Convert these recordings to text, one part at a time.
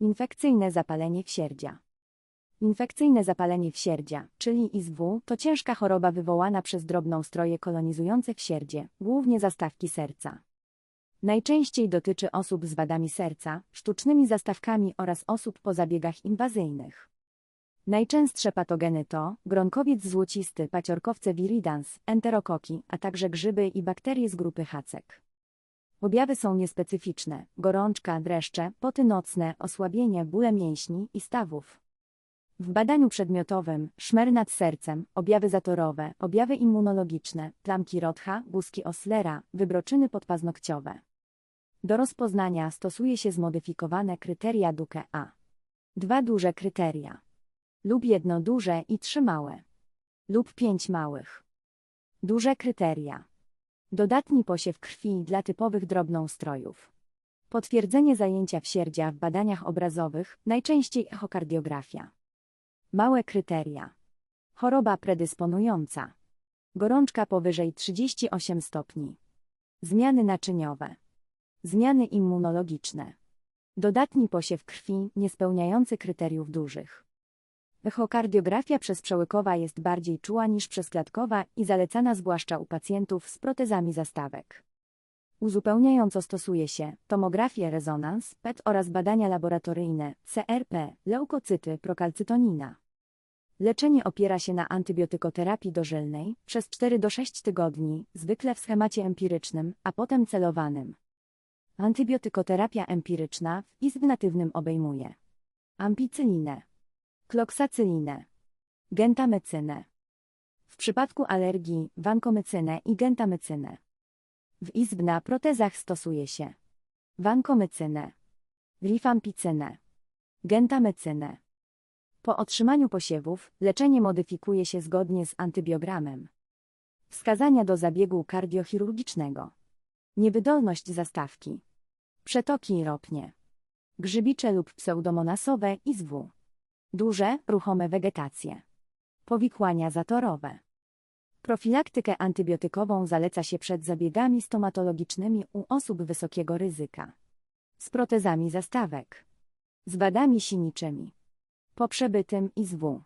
Infekcyjne zapalenie wsierdzia. Infekcyjne zapalenie wsierdzia, czyli ISW, to ciężka choroba wywołana przez drobnoustroje kolonizujące wsierdzie, głównie zastawki serca. Najczęściej dotyczy osób z wadami serca, sztucznymi zastawkami oraz osób po zabiegach inwazyjnych. Najczęstsze patogeny to gronkowiec złocisty, paciorkowce viridans, enterokoki, a także grzyby i bakterie z grupy hacek. Objawy są niespecyficzne, gorączka, dreszcze, poty nocne, osłabienie, bóle mięśni i stawów. W badaniu przedmiotowym szmer nad sercem, objawy zatorowe, objawy immunologiczne, plamki Rotha, błyski Oslera, wybroczyny podpaznokciowe. Do rozpoznania stosuje się zmodyfikowane kryteria Duke A. Dwa duże kryteria. Lub jedno duże i trzy małe. Lub pięć małych. Duże kryteria. Dodatni posiew krwi dla typowych drobnoustrojów. Potwierdzenie zajęcia wsierdzia w badaniach obrazowych, najczęściej echokardiografia. Małe kryteria. Choroba predysponująca. Gorączka powyżej 38 stopni. Zmiany naczyniowe. Zmiany immunologiczne. Dodatni posiew krwi niespełniający kryteriów dużych. Echokardiografia przezprzełykowa jest bardziej czuła niż przezklatkowa i zalecana zwłaszcza u pacjentów z protezami zastawek. Uzupełniająco stosuje się tomografię rezonans, PET oraz badania laboratoryjne CRP, leukocyty, prokalcytonina. Leczenie opiera się na antybiotykoterapii dożylnej przez 4 do 6 tygodni, zwykle w schemacie empirycznym, a potem celowanym. Antybiotykoterapia empiryczna w izb natywnym obejmuje ampicylinę, kloksacylinę, gentamycynę. W przypadku alergii wankomycynę i gentamycynę. W izb na protezach stosuje się wankomycynę, rifampicynę, gentamycynę. Po otrzymaniu posiewów leczenie modyfikuje się zgodnie z antybiogramem. Wskazania do zabiegu kardiochirurgicznego. Niewydolność zastawki. Przetoki ropnie. Grzybicze lub pseudomonasowe i zw. Duże, ruchome wegetacje. Powikłania zatorowe. Profilaktykę antybiotykową zaleca się przed zabiegami stomatologicznymi u osób wysokiego ryzyka. Z protezami zastawek. Z wadami siniczymi. Po przebytym ISW.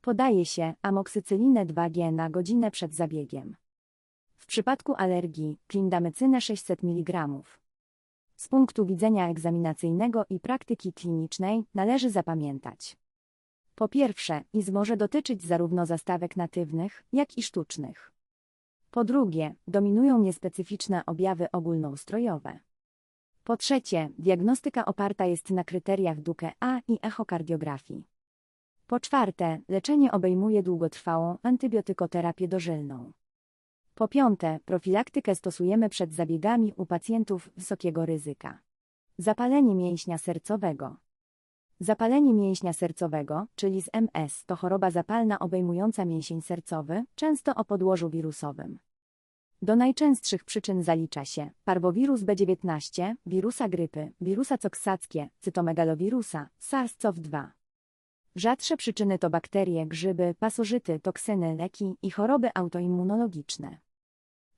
Podaje się amoksycylinę 2G na godzinę przed zabiegiem. W przypadku alergii klindamycynę 600 mg. Z punktu widzenia egzaminacyjnego i praktyki klinicznej należy zapamiętać. Po pierwsze, IS może dotyczyć zarówno zastawek natywnych, jak i sztucznych. Po drugie, dominują niespecyficzne objawy ogólnoustrojowe. Po trzecie, diagnostyka oparta jest na kryteriach Duke A i echokardiografii. Po czwarte, leczenie obejmuje długotrwałą antybiotykoterapię dożylną. Po piąte, profilaktykę stosujemy przed zabiegami u pacjentów wysokiego ryzyka. Zapalenie mięśnia sercowego. Zapalenie mięśnia sercowego, czyli z MS, to choroba zapalna obejmująca mięsień sercowy, często o podłożu wirusowym. Do najczęstszych przyczyn zalicza się parwowirus B19, wirusa grypy, wirusa coksackie, cytomegalowirusa, SARS-CoV-2. Rzadsze przyczyny to bakterie, grzyby, pasożyty, toksyny, leki i choroby autoimmunologiczne.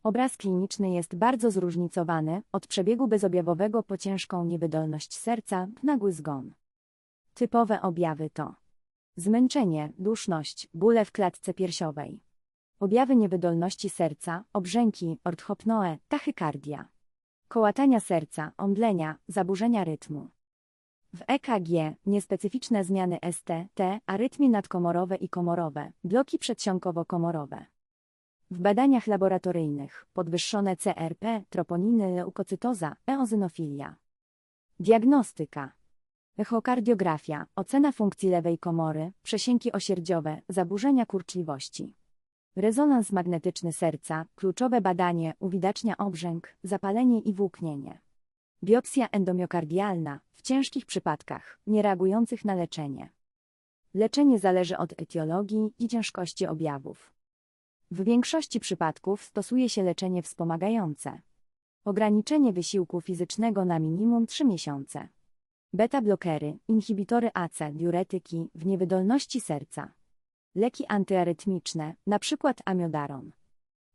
Obraz kliniczny jest bardzo zróżnicowany, od przebiegu bezobjawowego po ciężką niewydolność serca, nagły zgon. Typowe objawy to zmęczenie, duszność, bóle w klatce piersiowej. Objawy niewydolności serca, obrzęki, orthopnoe, tachykardia. Kołatania serca, omdlenia, zaburzenia rytmu. W EKG niespecyficzne zmiany ST, T, arytmie nadkomorowe i komorowe, bloki przedsionkowo-komorowe. W badaniach laboratoryjnych podwyższone CRP, troponiny, leukocytoza, eozynofilia. Diagnostyka. Echokardiografia, ocena funkcji lewej komory, przesięki osierdziowe, zaburzenia kurczliwości. Rezonans magnetyczny serca, kluczowe badanie, uwidacznia obrzęk, zapalenie i włóknienie. Biopsja endomiokardialna, w ciężkich przypadkach, nie reagujących na leczenie. Leczenie zależy od etiologii i ciężkości objawów. W większości przypadków stosuje się leczenie wspomagające. Ograniczenie wysiłku fizycznego na minimum 3 miesiące. Beta-blokery, inhibitory AC, diuretyki, w niewydolności serca. Leki antyarytmiczne, np. amiodaron.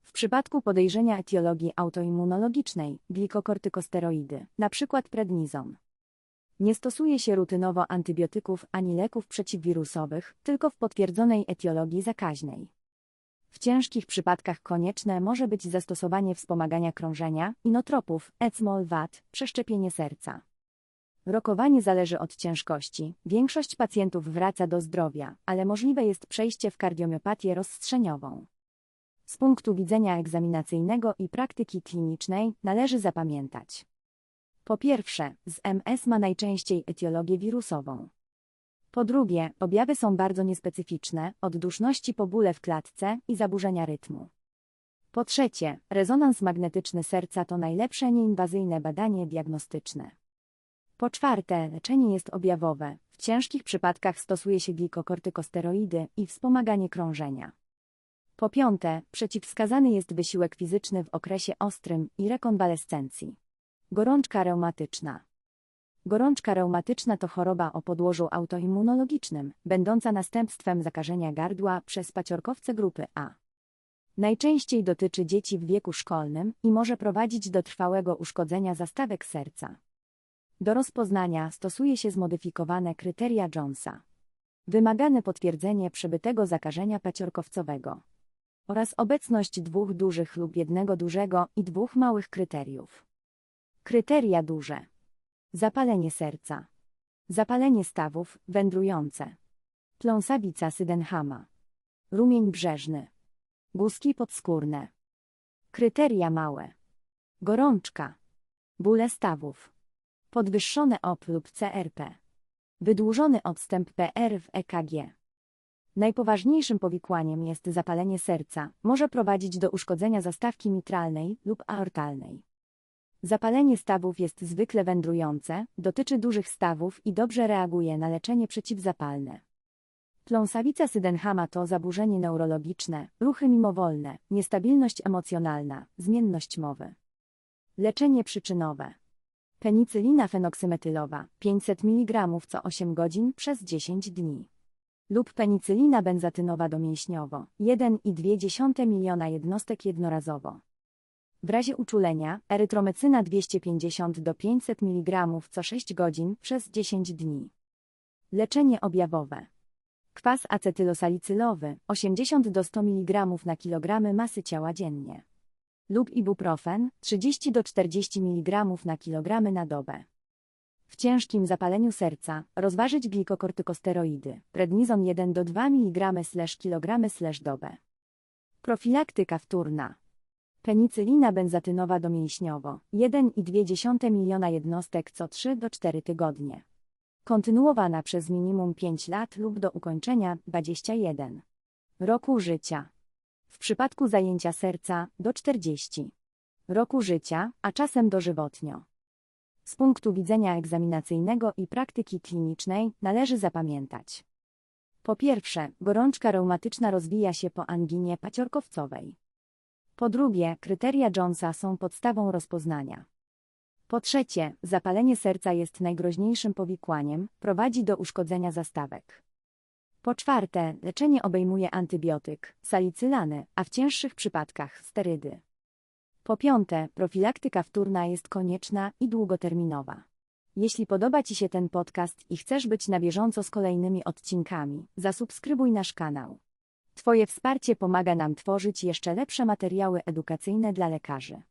W przypadku podejrzenia etiologii autoimmunologicznej, glikokortykosteroidy, np. prednizon. Nie stosuje się rutynowo antybiotyków ani leków przeciwwirusowych, tylko w potwierdzonej etiologii zakaźnej. W ciężkich przypadkach konieczne może być zastosowanie wspomagania krążenia, inotropów, ecmol VAT, przeszczepienie serca. Rokowanie zależy od ciężkości. Większość pacjentów wraca do zdrowia, ale możliwe jest przejście w kardiomiopatię rozstrzeniową. Z punktu widzenia egzaminacyjnego i praktyki klinicznej należy zapamiętać. Po pierwsze, z MS ma najczęściej etiologię wirusową. Po drugie, objawy są bardzo niespecyficzne, od duszności po bóle w klatce i zaburzenia rytmu. Po trzecie, rezonans magnetyczny serca to najlepsze nieinwazyjne badanie diagnostyczne. Po czwarte, leczenie jest objawowe. W ciężkich przypadkach stosuje się glikokortykosteroidy i wspomaganie krążenia. Po piąte, przeciwwskazany jest wysiłek fizyczny w okresie ostrym i rekonwalescencji. Gorączka reumatyczna. Gorączka reumatyczna to choroba o podłożu autoimmunologicznym, będąca następstwem zakażenia gardła przez paciorkowce grupy A. Najczęściej dotyczy dzieci w wieku szkolnym i może prowadzić do trwałego uszkodzenia zastawek serca. Do rozpoznania stosuje się zmodyfikowane kryteria Jonesa. Wymagane potwierdzenie przebytego zakażenia paciorkowcowego oraz obecność dwóch dużych lub jednego dużego i dwóch małych kryteriów. Kryteria duże. Zapalenie serca. Zapalenie stawów, wędrujące. Pląsawica sydenhama. Rumień brzeżny. Guzki podskórne. Kryteria małe. Gorączka. Bóle stawów. Podwyższone OP lub CRP. Wydłużony odstęp PR w EKG. Najpoważniejszym powikłaniem jest zapalenie serca, może prowadzić do uszkodzenia zastawki mitralnej lub aortalnej. Zapalenie stawów jest zwykle wędrujące, dotyczy dużych stawów i dobrze reaguje na leczenie przeciwzapalne. Pląsawica sydenhama to zaburzenie neurologiczne, ruchy mimowolne, niestabilność emocjonalna, zmienność mowy. Leczenie przyczynowe. Penicylina fenoksymetylowa 500 mg co 8 godzin przez 10 dni. Lub penicylina benzatynowa domięśniowo 1,2 miliona jednostek jednorazowo. W razie uczulenia, erytromecyna 250 do 500 mg co 6 godzin przez 10 dni. Leczenie objawowe. Kwas acetylosalicylowy 80 do 100 mg na kilogramy masy ciała dziennie. Lub ibuprofen 30 do 40 mg na kilogramy na dobę. W ciężkim zapaleniu serca rozważyć glikokortykosteroidy, prednizon 1 do 2 mg/kg dobę. Profilaktyka wtórna. Penicylina benzatynowa domięśniowo 1,2 miliona jednostek co 3 do 4 tygodnie. Kontynuowana przez minimum 5 lat lub do ukończenia 21 roku życia. W przypadku zajęcia serca do 40 roku życia, a czasem dożywotnio. Z punktu widzenia egzaminacyjnego i praktyki klinicznej należy zapamiętać. Po pierwsze, gorączka reumatyczna rozwija się po anginie paciorkowcowej. Po drugie, kryteria Jonesa są podstawą rozpoznania. Po trzecie, zapalenie serca jest najgroźniejszym powikłaniem, prowadzi do uszkodzenia zastawek. Po czwarte, leczenie obejmuje antybiotyk, salicylany, a w cięższych przypadkach sterydy. Po piąte, profilaktyka wtórna jest konieczna i długoterminowa. Jeśli podoba Ci się ten podcast i chcesz być na bieżąco z kolejnymi odcinkami, zasubskrybuj nasz kanał. Twoje wsparcie pomaga nam tworzyć jeszcze lepsze materiały edukacyjne dla lekarzy.